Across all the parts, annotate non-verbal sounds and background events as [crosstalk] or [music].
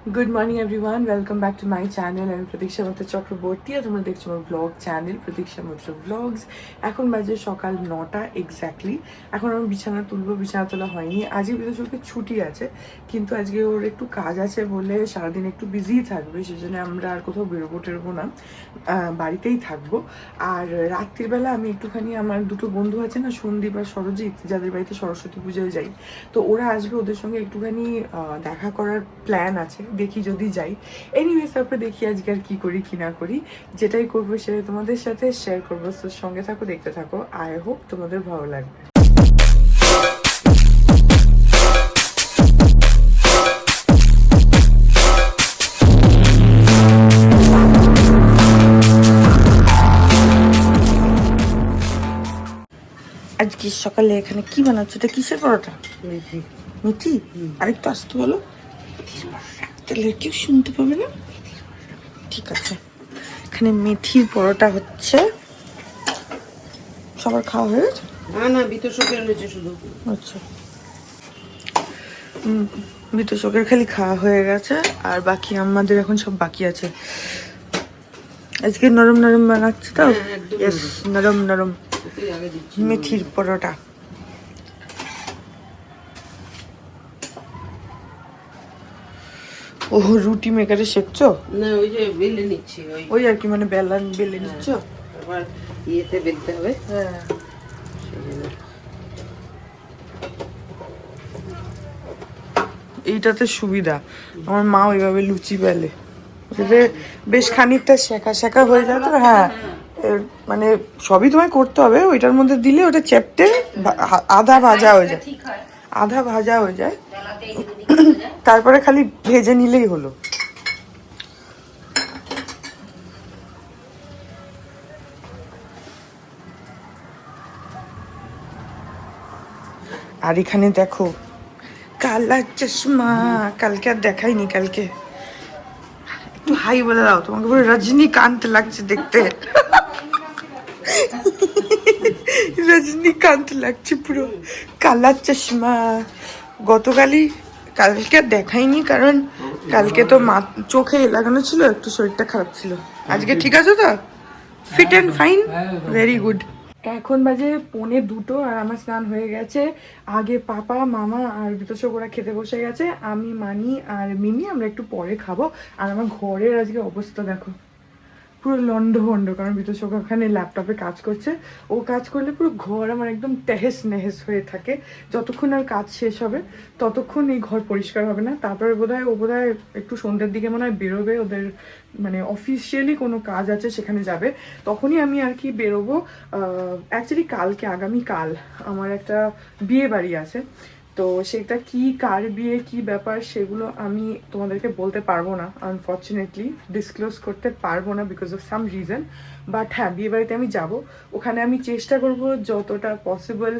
Good morning everyone welcome back to my channel আমি প্রতীক্ষা মিত্র চক্রবর্তী আর তোমরা দেখছ আমার ব্লগ চ্যানেল প্রতীক্ষা মিত্র ব্লগস এখন বাজে সকাল নটা এক্স্যাক্টলি এখন আমি বিছানা তুলবো, বিছানা তোলা হয়নি। আজকে বিদেশকে ছুটি আছে, কিন্তু আজকে ওর একটু কাজ আছে বলে সারাদিন একটু বিজি থাকবে, সেজন্য আমরা আর কোথাও বেরোবো টেরোবো না। বাড়িতেই থাকব। আর রাত্রিবেলা আমি একটুখানি আমার দুটো বন্ধু আছে না, সন্দীপ আর সরজিৎ, যাদের বাড়িতে সরস্বতী পুজোয় যাই। তো ওরা আসবে ওদের সঙ্গে একটুখানি দেখা করার প্ল্যান আছে। দেখি যদি যাই। এনিওয়েজ তারপরে দেখি আজকে আর কি করি কি না করি। যেটাই করব সেটা তোমাদের সাথে শেয়ার করব। তো সঙ্গে থাকো দেখতে থাকো। আই হোপ তোমাদের ভালো লাগবে। আজকে সকালে এখানে কি বানাচ্ছ? এটা কিসের পরোটা? মিঠি। আরেকটু আসতে বলো। তাহলে কেউ শুনতে পাবে না? ঠিক আছে। এখানে মেথির পরোটা হচ্ছে। সবার খাওয়া হয়ে গেছে? না না বিতর্ষকের এনেছে শুধু। আচ্ছা। বিত শোকের খালি খাওয়া হয়ে গেছে। আর বাকি আমাদের এখন সব বাকি আছে। আজকে নরম নরম বানাচ্ছে তো? হ্যাঁ, নরম। নরম মেথির পরোটা। ও রুটি মেকারে শেখছো? না ওই যে বেলে নিচ্ছি ওই ওই আর কি মানে বেলান বেলে নিচ্ছ? আবার ইয়েতে বেলতে হবে। হ্যাঁ। এইটাতে সুবিধা। আমার মা ওইভাবে লুচি বেলে। ওটাতে বেশ খানিকটা শেখা শেখা হয়ে যায় তো হ্যাঁ। এর মানে সবই তোমায় করতে হবে ওইটার মধ্যে দিলে ওটা হা- আধা ভাজা হয়ে যায়। আধা ভাজা হয়ে যায়। তারপরে খালি ভেজে নিলেই হলো। আর এখানে দেখো, কালা চশমা, কালকে আর দেখাইনি কালকে। একটু হাই বলে দাও, তোমাকে পুরো রজনীকান্ত লাগছে দেখতে। রজনীকান্ত লাগছে পুরো। কালা চশমা, গতকালই কালকে দেখাইনি, কারণ কালকে তো মা চোখে লাগানো ছিল, একটু শরীরটা খারাপ ছিল। আজকে ঠিক আছে তো? Fit and fine very good এখন বাজে পৌনে দুটো আর আমার স্নান হয়ে গেছে। আগে পাপা, মামা আর বিতোষক ওরা খেতে বসে গেছে। আমি, মানি আর মিমি, আমরা একটু পরে খাব। আর আমার ঘরের আজকে অবস্থা দেখো। পুরো লন্ড ভন্ড কারণ বিতোষক ওখানে ল্যাপটপে কাজ করছে। ও কাজ করলে পুরো ঘর আমার একদম তেহেস নেহেস হয়ে থাকে। যতক্ষণ আর কাজ শেষ হবে, ততক্ষণ এই ঘর পরিষ্কার হবে না। তারপরে বোধহয় ও বোধহয় একটু সন্ধ্যের দিকে মনে হয় বেরোবে, ওদের মানে অফিসিয়ালি কোনো কাজ আছে, সেখানে যাবে। তখনই আমি আর কি বেরোবো। অ্যাকচুয়ালি কালকে আগামী কাল আমার একটা বিয়ে বাড়ি আছে। তো সেটা কি, কার বিয়ে, কি ব্যাপার সেগুলো আমি তোমাদেরকে বলতে পারব না। আনফর্চুনেটলি ডিসক্লোজ করতে পারব না because of some reason but হ্যাঁ বিয়ে বাড়িতে আমি যাব। ওখানে আমি চেষ্টা করব যতটা পসিবল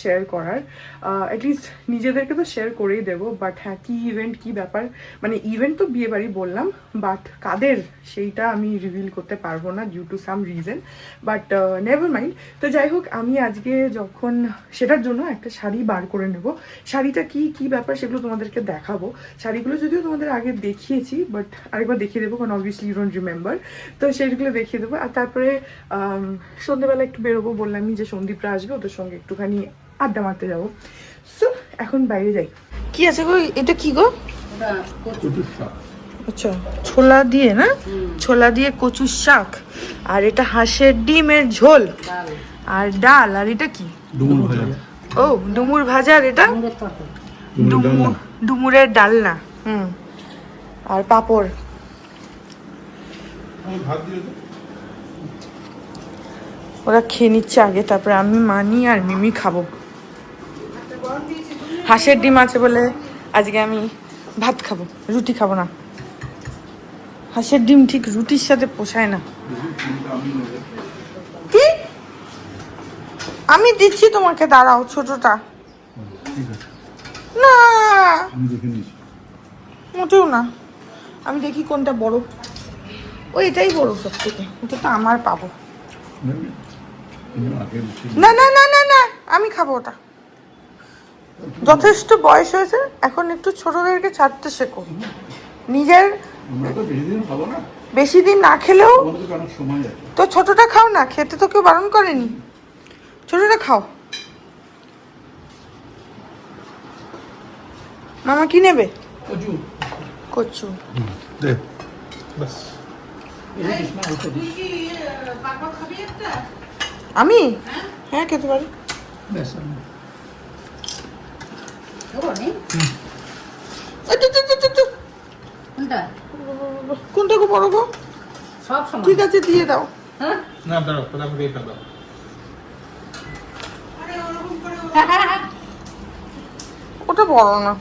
শেয়ার করার। অ্যাটলিস্ট নিজেদেরকে তো শেয়ার করেই দেবো বাট হ্যাঁ কী ইভেন্ট কী ব্যাপার? মানে ইভেন্ট তো বিয়ে বাড়ি বললাম বাট কাদের? সেইটা আমি রিভিল করতে পারব না due to some reason but never mind তো যাই হোক আমি আজকে যখন সেটার জন্য একটা শাড়ি বার করে নেব শাড়িটা কি কি ব্যাপার সেগুলো তোমাদেরকে দেখাবো। শাড়িগুলো যদিও তোমাদের আগে দেখিয়েছি বাট আরেকবার দেখিয়ে দেবো কারণ অবভিয়াসলি ইউ ডোন্ট রিমেম্বার তো সেইগুলো দেখিয়ে দেবো আর তারপরে আম, সন্ধেবেলা একটু বেরোবো বললামই যে সন্দীপরা আসবে ওদের সঙ্গে একটুখানি আড্ডা মারতে যাব। সো এখন বাইরে যাই। কি আছে গো? এটা কি গো? আচ্ছা ছোলা দিয়ে না? ছোলা দিয়ে কচুর শাক। আর এটা হাঁসের ডিমের ঝোল। আর ডাল আর এটা কি? ডুমুর ও ডুমুর ভাজা আর এটা? ডুমুরের ডালনা হুম। আর পাঁপড়। ওরা খেয়ে নিচ্ছে আগে তারপরে আমি মানি আর মিমি খাব। হাঁসের ডিম আছে বলে আজকে আমি ভাত খাব, রুটি খাব না। হাঁসের ডিম ঠিক রুটির সাথে পোষায় না। কি? আমি দিচ্ছি তোমাকে, দাঁড়াও ছোটটা। না। মোটেও না। আমি দেখি কোনটা বড়। ও এটাই বড় সব থেকে ওটা তো আমার পাবো। না না না না না, আমি খাব ওটা। যথেষ্ট বয়স হয়েছে এখন একটু ছোটদেরকে ছাড়তে শেখো। নিজের বেশি দিন না বেশি দিন না খেলেও তো অনেক সময় আছে তো ছোটটা খাও না খেতে তো কেউ বারণ করেনি। ছোটটা খাও। মামা কি নেবে? কচু। কচু দে বাস আমি? হ্যাঁ খেতে পারি ব্যাস দেবো নি? এই তো, তো, তো, তো, তো। কোনটা? কোনটা গো বড় গো? ঠিক আছে দিয়ে দাও। হ্যাঁ? না দাঁড়াও এটা দাও ওটা বড় না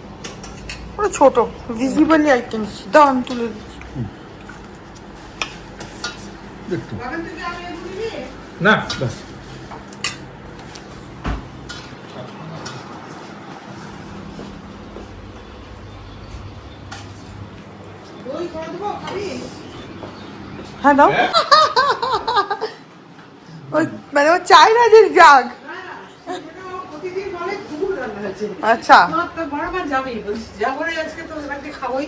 ওটা ছোট ভিজিবলি আই ক্যান দাও আমি তুলে দিচ্ছি। না বাস। হ্যাঁ দাও ওই মানে ও চাই না যে যাক আচ্ছা বারবার যাবি বলছি যাব রে আজকে তো ওনাকে খাবোই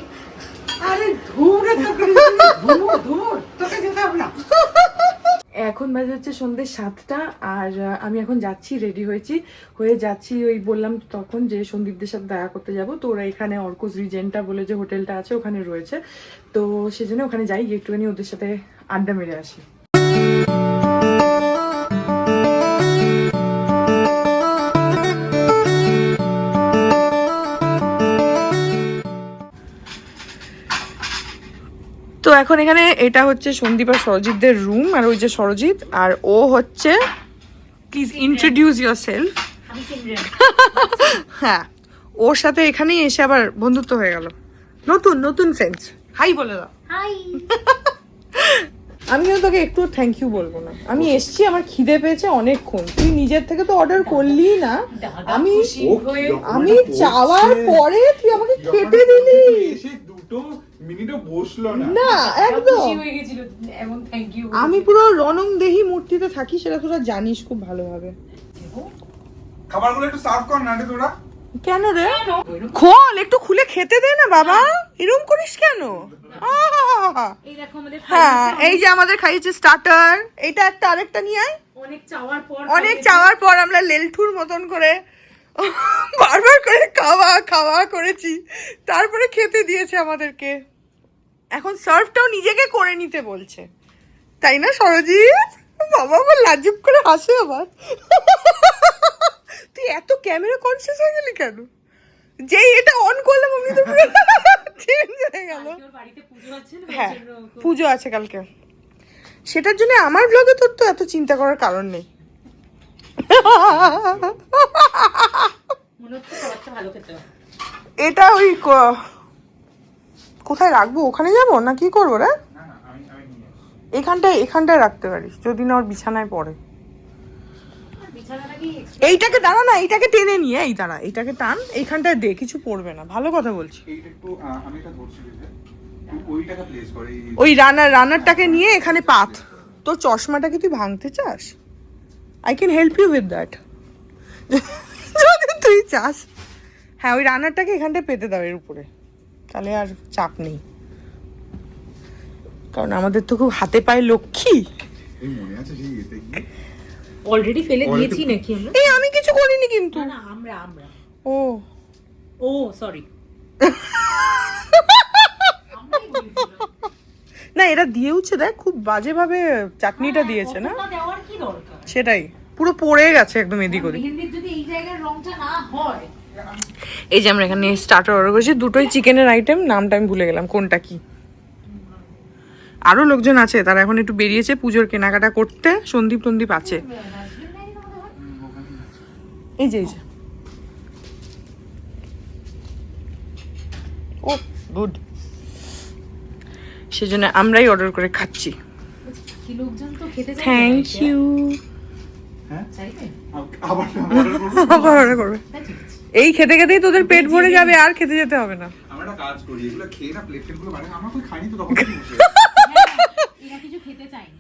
আরে ধুর ধুর তোকে যেতে হবে না এখন বাজে হচ্ছে সন্ধ্যে সাতটা, আর আমি এখন যাচ্ছি রেডি হয়েছি। হয়ে যাচ্ছি ওই বললাম তখন যে সন্দীপদের সাথে দেখা করতে যাব। তো ওরা এখানে অর্কোস রিজেন্টা বলে যে হোটেলটা আছে, ওখানে রয়েছে। তো সেজন্য ওখানে যাই, একটুখানি ওদের সাথে আড্ডা মেরে আসি। এখন এখানে এটা হচ্ছে সন্দীপ আর সরজিৎদের রুম আর ওই যে সরজিৎ আর ও হচ্ছে প্লিজ ইন্ট্রোডিউস ইউর সেলফ হ্যাঁ ওর সাথে এখানেই এসে আবার বন্ধুত্ব হয়ে গেল। নতুন নতুন ফ্রেন্ডস হাই বলে দাও। হাই আমি কিন্তু তোকে একটু থ্যাংক ইউ বলব না। আমি এসছি আমার খিদে পেয়েছে অনেকক্ষণ। তুই নিজের থেকে তো অর্ডার করলি না। আমি আমি চাওয়ার পরে তুই আমাকে খেতে দিলি। দুটো মিনিটও বসল না। না একদম। হয়ে গেছিল এমন থ্যাংক ইউ আমি পুরো রনং দেহি মূর্তিতে থাকি সেটা তোরা জানিস খুব ভালোভাবে। খাবারগুলো একটু সার্ভ কর না রে তোরা। কেন রে? খোল একটু খুলে খেতে দে না বাবা। এরকম করিস কেন? হ্যাঁ এই যে আমাদের খাইয়েছে স্টার্টার এইটা একটা আরেকটা নিয়ে আয়। অনেক চাওয়ার পর অনেক চাওয়ার পর আমরা লেলঠুর মতন করে বারবার করে খাওয়া খাওয়া করেছি। তারপরে খেতে দিয়েছে আমাদেরকে। এখন সার্ভটাও নিজেকে করে নিতে বলছে। তাই না সরজিৎ? বাবা আমার লাজুক করে হাসে আবার। তুই এত ক্যামেরা কনসিয়াস হয়ে গেলি কেন? যেই এটা অন করলাম আমি তো চেঞ্জ হয়ে গেল। বাড়িতে পুজো আছে না? হ্যাঁ পুজো আছে কালকে। সেটার জন্য আমার ব্লগে তোর তো এত চিন্তা করার কারণ নেই। এটা ওই কোথায় রাখব? ওখানে যাব? না কি করব রে। এখানটায় এখানটায় রাখতে পারিস যদি না ওর বিছানায় পড়ে। এইটাকে দাঁড়া না এইটাকে টেনে নিয়ে এই দাঁড়া এইটাকে টান এইখানটায় দে কিছু পড়বে না। ভালো কথা বলছি। ওই রানার রানারটাকে নিয়ে এখানে পাত। তোর চশমাটাকে তুই ভাঙতে চাস? I can help you with that যদি তুই চাস। হ্যাঁ ওই রানারটাকে এখানটায় পেতে দাও এর উপরে। তাহলে আর চাপ নেই। কারণ আমাদের তো খুব হাতে পায়ে লক্ষ্মী। অলরেডি ফেলে দিয়েছি নাকি আমরা? এই আমি কিছু করিনি কিন্তু। না না আমরা আমরা। ও। ও সরি না এরা দিয়েওছে দেখ খুব বাজেভাবে চাটনিটা দিয়েছে না? দেওয়ার কি দরকার? সেটাই। পুরো পড়ে গেছে একদম এদিক ওদিক। যদি এই জায়গার রংটা না হয় এই যে আমরা এখানে স্টার্টার অর্ডার করেছি। দুটোই চিকেনের আইটেম নামটা আমি ভুলে গেলাম কোনটা কি? আরও লোকজন আছে তারা এখন একটু বেরিয়েছে পুজোর কেনাকাটা করতে। সন্দীপ টন্দীপ আছে। এই যে এই যে। ও গুড সেজন্য আমরাই অর্ডার করে খাচ্ছি। কি লোকজন তো খেতে চায় থ্যাংক ইউ আবার অর্ডার [laughs] করবে? হ্যাঁ। এই খেতে খেতেই তোদের পেট ভরে যাবে আর খেতে যেতে হবে না। আমরা একটা কাজ করি এগুলো খেয়ে না প্লেট আমরা কই খাইনি তো তখন। এরা কিছু খেতে চায়নি।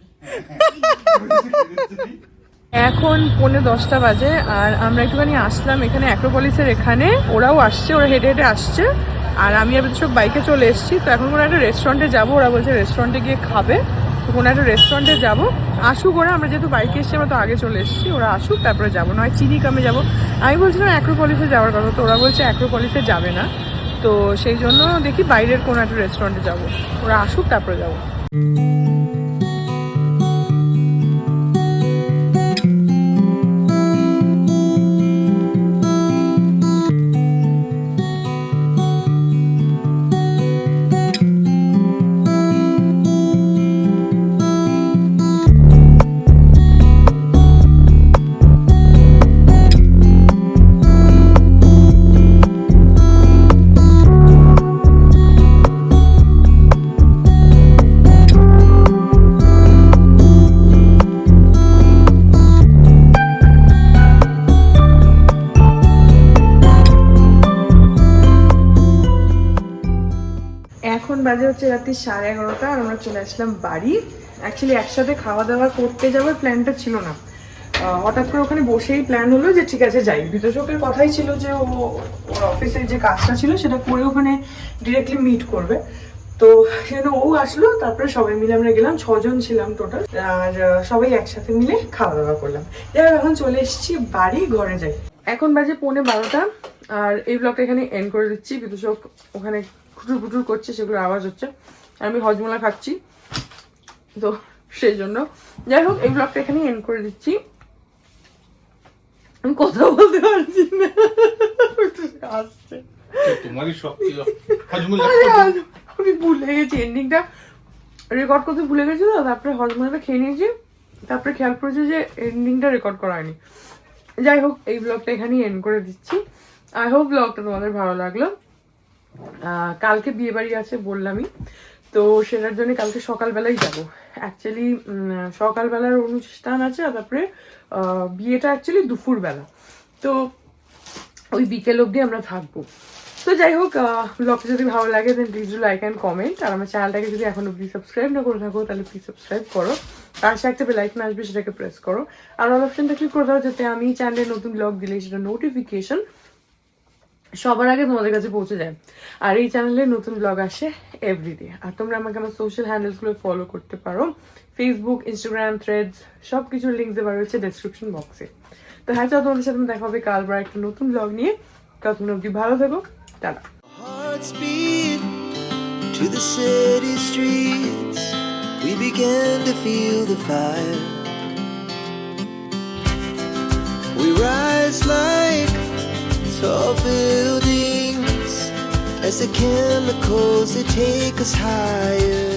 এখন পৌনে দশটা বাজে আর আমরা একটুখানি আসলাম এখানে অ্যাক্রোপলিসের এখানে। ওরাও আসছে ওরা হেঁটে হেঁটে আসছে। আর আমি আর সব বাইকে চলে এসেছি। তো এখন কোনো একটা রেস্টুরেন্টে যাব ওরা বলছে রেস্টুরেন্টে গিয়ে খাবে। তো কোনো একটা রেস্টুরেন্টে যাব। আসুক ওরা, আমরা যেহেতু বাইকে এসেছি, আমরা তো আগে চলে এসেছি, ওরা আসুক, তারপরে যাব। নয়, চিনি কামে যাব। আমি বলছিলাম অ্যাক্রোপলিসে যাওয়ার কথা, তো ওরা বলছে অ্যাক্রোপলিসে যাবে না। তো সেই জন্য দেখি বাইরের কোনো একটা রেস্টুরেন্টে যাব। ওরা আসুক, তারপরে যাব। হচ্ছে রাত্রি সাড়ে এগারোটা আর আমরা চলে আসলাম বাড়ি। অ্যাকচুয়ালি একসাথে খাওয়া দাওয়া করতে যাওয়ার প্ল্যানটা ছিল না। হঠাৎ করে ওখানে বসেই প্ল্যান হলো যে ঠিক আছে, যাই। বিতোষকের কথাই ছিল যে ও, ওর অফিসের যে কাজটা ছিল সেটা করে ওখানে ডিরেক্টলি মিট করবে। তো সেজন্য ও আসলো, তারপরে সবাই মিলে আমরা গেলাম, ছজন ছিলাম টোটাল আর সবাই একসাথে মিলে খাওয়া দাওয়া করলাম। এবার এখন চলে এসেছি বাড়ি, ঘরে যাই। এখন বাজে পৌনে বারোটা, আর এই ব্লগটা এখানে এন্ড করে দিচ্ছি। বিদূষক ওখানে খুটুর খুটুর করছে সেগুলোর আওয়াজ হচ্ছে। আমি হজমলা খাচ্ছি। তো সেই জন্য। যাই হোক এই ব্লগটা এখানে এন্ড করে দিচ্ছি। আমি কথা বলতে পারছি না। আসছে। তোমারই আমি ভুলে গেছি এন্ডিংটা রেকর্ড করতে ভুলে গেছি তো তারপরে হজমোলাটা খেয়ে নিয়েছি। তারপরে খেয়াল করেছি যে এন্ডিংটা রেকর্ড করা হয়নি। যাই হোক এই ব্লগটা এখানেই এন্ড করে দিচ্ছি। আই হোপ ব্লগটা তোমাদের ভালো লাগল। কালকে বিয়ে বাড়ি আছে বললামই। তো সেটার জন্য কালকে সকালবেলাই যাব। অ্যাকচুয়ালি সকালবেলার অনুষ্ঠান আছে আর তারপরে বিয়েটা অ্যাকচুয়ালি দুপুরবেলা। তো ওই বিকেল অবধি আমরা থাকব। তো যাই হোক ব্লগটা যদি ভালো লাগে then please like and comment আর আমার চ্যানেলটাকে যদি এখন অব্দি সাবস্ক্রাইব না করে থাকো, তাহলে প্লিজ সাবস্ক্রাইব করো। তার সাথে একটা বেলাইকন আসবে, সেটাকে প্রেস করো। আর অল অপশনটা ক্লিক করে দাও, যাতে আমি চ্যানেলে নতুন ব্লগ দিলে সেটা নোটিফিকেশন সবার আগে তোমাদের কাছে পৌঁছে যায়। আর এই চ্যানেলে নতুন ব্লগ আসে এভরিডে আর তোমরা আমাকে আমার সোশ্যাল হ্যান্ডেলসগুলো ফলো করতে পারো। ফেসবুক ইনস্টাগ্রাম থ্রেডস সব কিছুর লিঙ্ক দেওয়া রয়েছে ডেসক্রিপশন বক্সে তো হ্যাঁ চলো তোমাদের সাথে দেখা হবে কাল একটা নতুন ব্লগ নিয়ে। ততক্ষণ অব্দি ভালো থেকো। Tata. To the city streets. We began to feel the fire. We rise like tall buildings as the chemicals they take us higher.